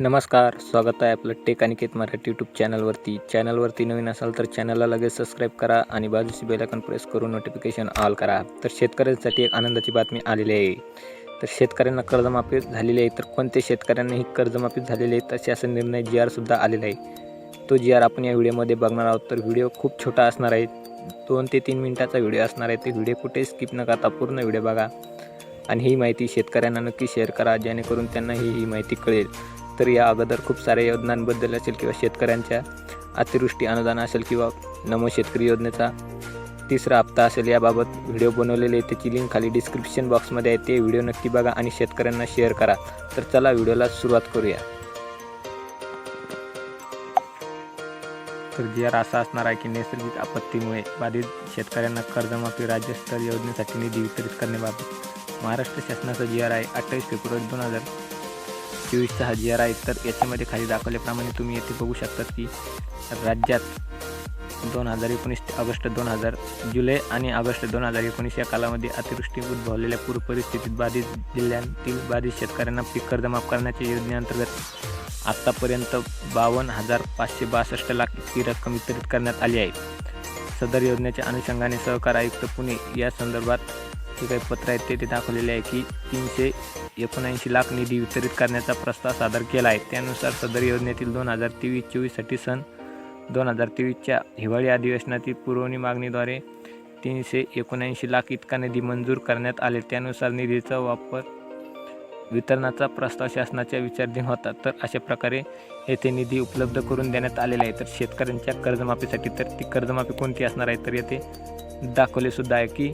नमस्कार स्वागत आहे आपलं टेक अनिकेत मराठी यूट्यूब चॅनलवरती. चॅनलवरती नवीन असाल तर चॅनलला लगेच सबस्क्राईब करा आणि बाजूची बेल प्रेस करून नोटिफिकेशन ऑल करा. तर शेतकऱ्यांसाठी एक आनंदाची बातमी आलेली आहे. तर शेतकऱ्यांना कर्जमाफी झालेली आहे तर कोणत्या शेतकऱ्यांनाही कर्जमाफी झालेली आहे तसे असा निर्णय जी आरसुद्धा आलेला आहे. तो जी आर आपण या व्हिडिओमध्ये बघणार आहोत. तर व्हिडिओ खूप छोटा असणार आहे. दोन ते तीन मिनटाचा व्हिडिओ असणार आहे. ते व्हिडिओ कुठे स्किप न करता पूर्ण व्हिडिओ बघा. आणि ही माहिती शेतकऱ्यांना नक्की शेअर करा जेणेकरून त्यांना ही ही माहिती कळेल. तर या अगोदर खूप साऱ्या योजनांबद्दल असेल किंवा शेतकऱ्यांच्या अतिवृष्टी अनुदान असेल किंवा नमो शेतकरी योजनेचा तिसरा हप्ता असेल याबाबत व्हिडिओ बनवलेले आहे त्याची लिंक खाली डिस्क्रिप्शन बॉक्समध्ये आहे. ते व्हिडिओ नक्की बघा आणि शेतकऱ्यांना शेअर करा. तर चला व्हिडिओला सुरुवात करूया. तर जी आर असा असणार आहे की नैसर्गिक आपत्तीमुळे बाधित शेतकऱ्यांना कर्जमाफी राज्यस्तरीय योजनेसाठी निधी वितरित करण्याबाबत महाराष्ट्र शासनाचा जी आर आहे अठ्ठावीस फेब्रुवारी दोन हजार चोवीसचा हा जी आर आहे तर याच्यामध्ये खाली दाखवल्याप्रमाणे तुम्ही येथे बघू शकतात की राज्यात दोन हजार एकोणीस ते ऑगस्ट दोन हजार जुलै आणि ऑगस्ट दोन हजार एकोणीस या कालामध्ये अतिवृष्टी उद्भवलेल्या पूर परिस्थितीत बाधित जिल्ह्यांतील बाधित शेतकऱ्यांना पीक कर्ज माफ करण्याच्या योजनेअंतर्गत आत्तापर्यंत बावन्न हजार पाचशे बासष्ट लाख इतकी रक्कम वितरित करण्यात आली आहे. सदर योजनेच्या अनुषंगाने सहकार आयुक्त पुणे या संदर्भात जे काही पत्र आहेत ते ते दाखवलेले आहे की तीनशे एकोणऐंशी लाख निधी वितरित करण्याचा प्रस्ताव सादर केला आहे. त्यानुसार सदर योजनेतील दोन हजार तेवीस चोवीससाठी सन दोन हजार तेवीसच्या हिवाळी अधिवेशनातील पुरवणी मागणीद्वारे तीनशे एकोणऐंशी लाख इतका निधी मंजूर करण्यात आले. त्यानुसार निधीचा वापर वितरणाचा प्रस्ताव शासनाच्या विचारधीन होता. तर अशा प्रकारे येथे निधी उपलब्ध करून देण्यात आलेला आहे. तर शेतकऱ्यांच्या कर्जमाफीसाठी तर ती कर्जमाफी कोणती असणार आहे? तर येथे दाखवले सुद्धा आहे की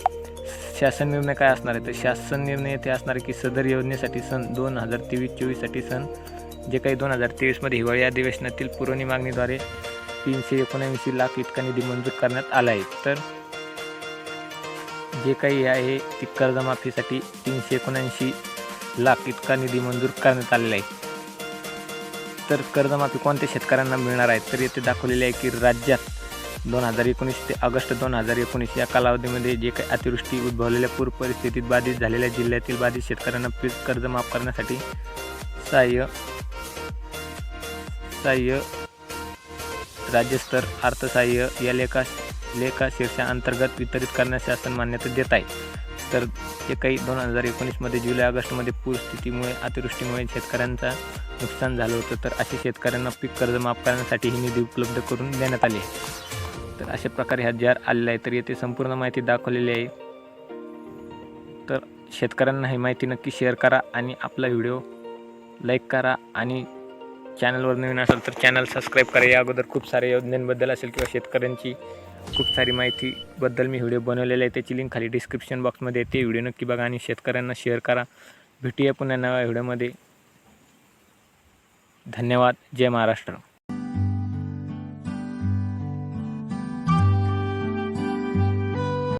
शासन निर्णय काय असणार आहे? तर शासन निर्णय येथे असणार आहे की सदर योजनेसाठी सन दोन हजार तेवीस चोवीससाठी सन जे काही दोन हजार तेवीसमध्ये हिवाळी अधिवेशनातील पुरवणी मागणीद्वारे तीनशे एकोणऐंशी लाख इतका निधी मंजूर करण्यात आला आहे. तर जे काही आहे ती कर्जमाफीसाठी तीनशे एकोणऐंशी लाख इतका निधी मंजूर करण्यात आलेला आहे. तर कर्जमाफी कोणत्या शेतकऱ्यांना मिळणार आहे? तर येथे दाखवलेले आहे की राज्यात दोन हजार एकोणीस ते ऑगस्ट दोन हजार एकोणीस या कालावधीमध्ये जे काही अतिवृष्टी उद्भवलेल्या पूर परिस्थितीत बाधित झालेल्या जिल्ह्यातील बाधित शेतकऱ्यांना पीक कर्ज माफ करण्यासाठी सहाय्य सहाय्य राज्यस्तर अर्थसहाय्य या लेखा लेखा शीर्षाअंतर्गत वितरित करण्यास शासन मान्यता देत आहे. तर जे काही दोन हजार एकोणीसमध्ये जुलै ऑगस्टमध्ये पूरस्थितीमुळे अतिवृष्टीमुळे शेतकऱ्यांचा नुकसान झालं होतं तर अशा शेतकऱ्यांना पीक कर्ज माफ करण्यासाठी ही निधी उपलब्ध करून देण्यात आली. आहे तर अशा प्रकारे हा जार आलेला आहे तर येथे संपूर्ण माहिती दाखवलेली आहे. तर शेतकऱ्यांना ही माहिती नक्की शेअर करा आणि आपला व्हिडिओ लाईक करा आणि चॅनलवर नवीन असेल तर चॅनल सबस्क्राईब करा. या अगोदर खूप साऱ्या योजनांबद्दल असेल किंवा शेतकऱ्यांची खूप सारी माहितीबद्दल मी व्हिडिओ बनवलेला आहे त्याची लिंक खाली डिस्क्रिप्शन बॉक्समध्ये येते. व्हिडिओ नक्की बघा आणि शेतकऱ्यांना शेअर करा. भेटूया पुन्हा नव्या व्हिडिओमध्ये धन्यवाद. जय महाराष्ट्र.